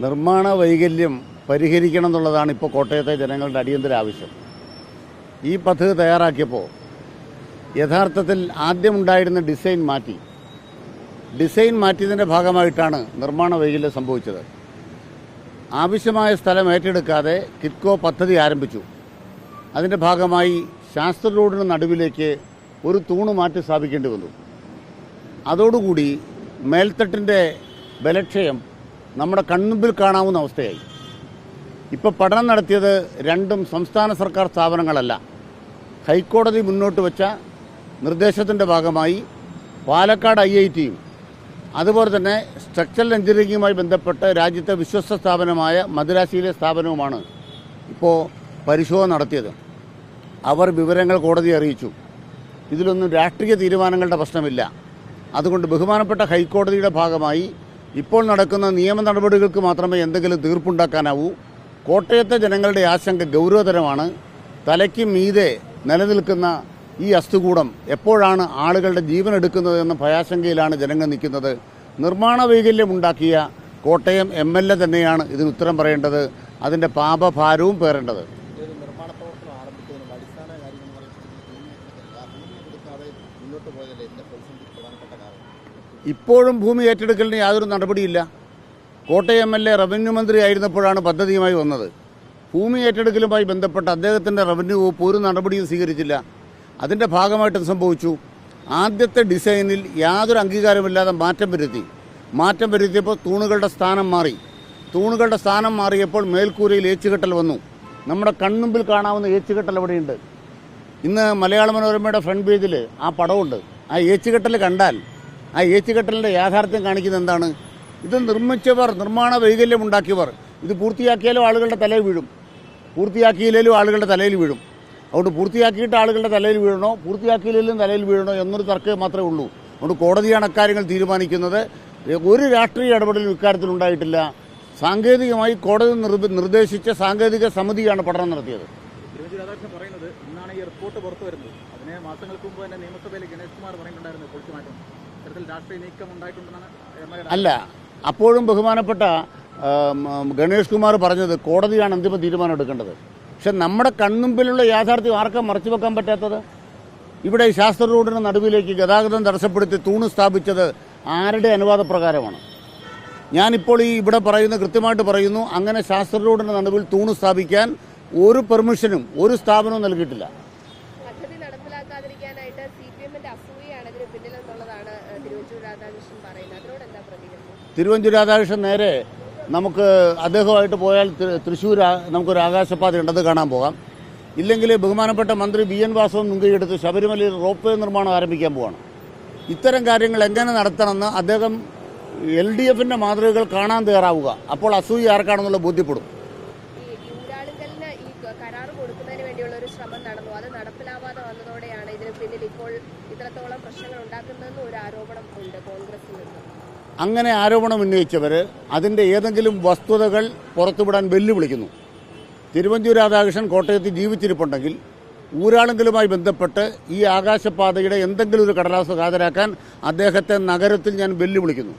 നിർമ്മാണ വൈകല്യം പരിഹരിക്കണം എന്നുള്ളതാണ് ഇപ്പോൾ കോട്ടയത്തെ ജനങ്ങളുടെ അടിയന്തര ആവശ്യം. ഈ പദ്ധതി തയ്യാറാക്കിയപ്പോൾ യഥാർത്ഥത്തിൽ ആദ്യമുണ്ടായിരുന്ന ഡിസൈൻ മാറ്റി. ഡിസൈൻ മാറ്റിയതിന്റെ ഭാഗമായിട്ടാണ് നിർമ്മാണ വൈകല്യം സംഭവിച്ചത്. ആവശ്യമായ സ്ഥലം ഏറ്റെടുക്കാതെ കിറ്റ്കോ പദ്ധതി ആരംഭിച്ചു. അതിന്റെ ഭാഗമായി ശാസ്ത്ര റോഡിന് നടുവിലേക്ക് ഒരു തൂണ് മാറ്റി സ്ഥാപിക്കേണ്ടി വന്നു. അതോടുകൂടി മേൽത്തട്ടിന്റെ ബലക്ഷയം നമ്മുടെ കൺമുമ്പിൽ കാണാവുന്ന അവസ്ഥയായി. ഇപ്പോൾ പഠനം നടത്തിയത് രണ്ടും സംസ്ഥാന സർക്കാർ സ്ഥാപനങ്ങളല്ല. ഹൈക്കോടതി മുന്നോട്ട് വെച്ച നിർദ്ദേശത്തിന്റെ ഭാഗമായി പാലക്കാട് ഐ ഐ ടിയും അതുപോലെ തന്നെ സ്ട്രക്ചറൽ എഞ്ചിനീയറിംഗുമായി ബന്ധപ്പെട്ട് രാജ്യത്തെ വിശ്വസ്ത സ്ഥാപനമായ മദ്രാസിയിലെ സ്ഥാപനവുമാണ് ഇപ്പോൾ പരിശോധന നടത്തിയത്. അവർ വിവരങ്ങൾ കോടതിയെ അറിയിച്ചു. ഇതിലൊന്നും രാഷ്ട്രീയ തീരുമാനങ്ങളുടെ പ്രശ്നമില്ല. അതുകൊണ്ട് ബഹുമാനപ്പെട്ട ഹൈക്കോടതിയുടെ ഭാഗമായി ഇപ്പോൾ നടക്കുന്ന നിയമ നടപടികൾക്ക് മാത്രമേ എന്തെങ്കിലും തീർപ്പുണ്ടാക്കാനാവൂ. കോട്ടയത്തെ ജനങ്ങളുടെ ആശങ്ക ഗൗരവതരമാണ്. തലയ്ക്ക് മീതെ നിലനിൽക്കുന്ന ഈ അസ്ഥികൂടം എപ്പോഴാണ് ആളുകളുടെ ജീവൻ എടുക്കുന്നത് എന്ന ഭയാശങ്കയിലാണ് ജനങ്ങൾ നിൽക്കുന്നത്. നിർമ്മാണ വൈകല്യമുണ്ടാക്കിയ കോട്ടയം എം എൽ എ തന്നെയാണ് ഇതിന് ഉത്തരം പറയേണ്ടത്. അതിന്റെ പാപഭാരവും പേറേണ്ടത്. ഇപ്പോഴും ഭൂമി ഏറ്റെടുക്കലിന് യാതൊരു നടപടിയില്ല. Kottayam M L A revenue മന്ത്രി ആയിരുന്നപ്പോഴാണ് പദ്ധതിയുമായി വന്നത്. ഭൂമി ഏറ്റെടുക്കലുമായി ബന്ധപ്പെട്ട് അദ്ദേഹത്തിന്റെ റവന്യൂ വകുപ്പ് ഒരു നടപടിയും സ്വീകരിച്ചില്ല. അതിന്റെ ഭാഗമായിട്ട് സംഭവിച്ചു. ആദ്യത്തെ ഡിസൈനിൽ യാതൊരു അംഗീകാരമില്ലാതെ മാറ്റം വരുത്തി. മാറ്റം വരുത്തിയപ്പോൾ തൂണുകളുടെ സ്ഥാനം മാറി. തൂണുകളുടെ സ്ഥാനം മാറിയപ്പോൾ മേൽക്കൂരയിൽ ഏച്ചുകെട്ടൽ വന്നു. നമ്മുടെ കൺമുമ്പിൽ കാണാവുന്ന ഏച്ചുകെട്ടൽ അവിടെയുണ്ട്. ഇന്ന് മലയാള മനോരമയുടെ ഫ്രണ്ട് പേജിൽ ആ പടമുണ്ട് ആ ഏച്ചുകെട്ടൽ കണ്ടാൽ ആ ഏറ്റുകെട്ടലിന്റെ യാഥാർത്ഥ്യം കാണിക്കുന്നത് എന്താണ്? ഇത് നിർമ്മിച്ചവർ നിർമ്മാണ വൈകല്യം ഉണ്ടാക്കിയവർ. ഇത് പൂർത്തിയാക്കിയാലും ആളുകളുടെ തലയിൽ വീഴും. പൂർത്തിയാക്കിയില്ലെങ്കിലും ആളുകളുടെ തലയിൽ വീഴും. അതുകൊണ്ട് പൂർത്തിയാക്കിയിട്ട് ആളുകളുടെ തലയിൽ വീഴണോ പൂർത്തിയാക്കിയില്ലെങ്കിലും തലയിൽ വീഴണോ എന്നൊരു തർക്കം മാത്രമേ ഉള്ളൂ. അതുകൊണ്ട് കോടതിയാണ് അക്കാര്യങ്ങൾ തീരുമാനിക്കുന്നത്. ഒരു രാഷ്ട്രീയ ഇടപെടലും ഇക്കാര്യത്തിൽ ഉണ്ടായിട്ടില്ല. സാങ്കേതികമായി കോടതി നിർദ്ദേശിച്ച സാങ്കേതിക സമിതിയാണ് പഠനം നടത്തിയത്. ഈ റിപ്പോർട്ട് പുറത്തു വരുന്നത്. അതിന് മാസങ്ങൾക്ക് മുമ്പ് തന്നെ നിയമസഭയിൽ ഗണേഷ് കുമാർ പറയുന്നുണ്ടായിരുന്നു പൊളിച്ചു മാറ്റം. അല്ല അപ്പോഴും ബഹുമാനപ്പെട്ട ഗണേഷ് കുമാർ പറഞ്ഞത് കോടതിയാണ് അന്തിമ തീരുമാനം എടുക്കേണ്ടത്. പക്ഷെ നമ്മുടെ കൺമുമ്പിലുള്ള യാഥാർത്ഥ്യം ആർക്കും മറച്ചു വെക്കാൻ പറ്റാത്തത്? ഇവിടെ ശാസ്ത്ര റോഡിന് നടുവിലേക്ക് ഗതാഗതം തടസ്സപ്പെടുത്തി തൂണ് സ്ഥാപിച്ചത് ആരുടെ അനുവാദപ്രകാരമാണ്? ഞാനിപ്പോൾ ഈ ഇവിടെ പറയുന്ന കൃത്യമായിട്ട് പറയുന്നു അങ്ങനെ ശാസ്ത്ര റോഡിന് നടുവിൽ തൂണ് സ്ഥാപിക്കാൻ ഒരു പെർമിഷനും ഒരു സ്ഥാപനവും നൽകിയിട്ടില്ല. നടപ്പിലാക്കാതിരിക്കാനായിട്ട് സി പി എമ്മിന്റെ അസൂയയാണ് ഇതിന് പിന്നിലെന്നുള്ളതാണ് തിരുവഞ്ചൂർ രാധാകൃഷ്ണൻ പറയുന്നത്. അതിനോട് എന്താ പ്രതികരണം? തിരുവഞ്ചൂർ രാധാകൃഷ്ണൻ നേരെ നമുക്ക് അദ്ദേഹമായിട്ട് പോയാൽ തൃശ്ശൂർ നമുക്കൊരു ആകാശപാത ഉണ്ടത് കാണാൻ പോകാം. ഇല്ലെങ്കിൽ ബഹുമാനപ്പെട്ട മന്ത്രി ബി എൻ വാസവൻ മുൻകൈയെടുത്ത് ശബരിമലയിൽ റോപ്പ് വേ നിർമ്മാണം ആരംഭിക്കാൻ പോവാണ്. ഇത്തരം കാര്യങ്ങൾ എങ്ങനെ നടത്തണമെന്ന് അദ്ദേഹം എൽ ഡി എഫിന്റെ മാതൃകകൾ കാണാൻ തയ്യാറാവുക. അപ്പോൾ അസൂയ ആർക്കാണെന്നുള്ള ബോധ്യപ്പെടും ഈ ഈ ഊരാളുങ്കലിന് ഈ ക- കരാറ് കൊടുക്കുന്നതിന് വേണ്ടിയുള്ള ഒരു ശ്രമം നടന്നു. അത് നടപ്പിലാവാതെ വന്നതോടെയാണ് ഇതിന് പിന്നിൽ ഇപ്പോൾ ഇത്രത്തോളം പ്രശ്നങ്ങൾ ഉണ്ടാക്കുന്നതെന്ന് ഒരു ആരോപണം ഉണ്ട് കോൺഗ്രസിൽ നിന്ന്. അങ്ങനെ ആരോപണം ഉന്നയിച്ചവർ അതിന്റെ ഏതെങ്കിലും വസ്തുതകൾ പുറത്തുവിടാൻ വെല്ലുവിളിക്കുന്നു. തിരുവഞ്ചൂർ രാധാകൃഷ്ണൻ കോട്ടയത്ത് ജീവിച്ചിരിപ്പുണ്ടെങ്കിൽ ഊരാളെങ്കിലുമായി ബന്ധപ്പെട്ട് ഈ ആകാശപാതയുടെ എന്തെങ്കിലും ഒരു കടലാസ് ഹാജരാക്കാൻ അദ്ദേഹത്തെ നഗരത്തിൽ ഞാൻ വെല്ലുവിളിക്കുന്നു.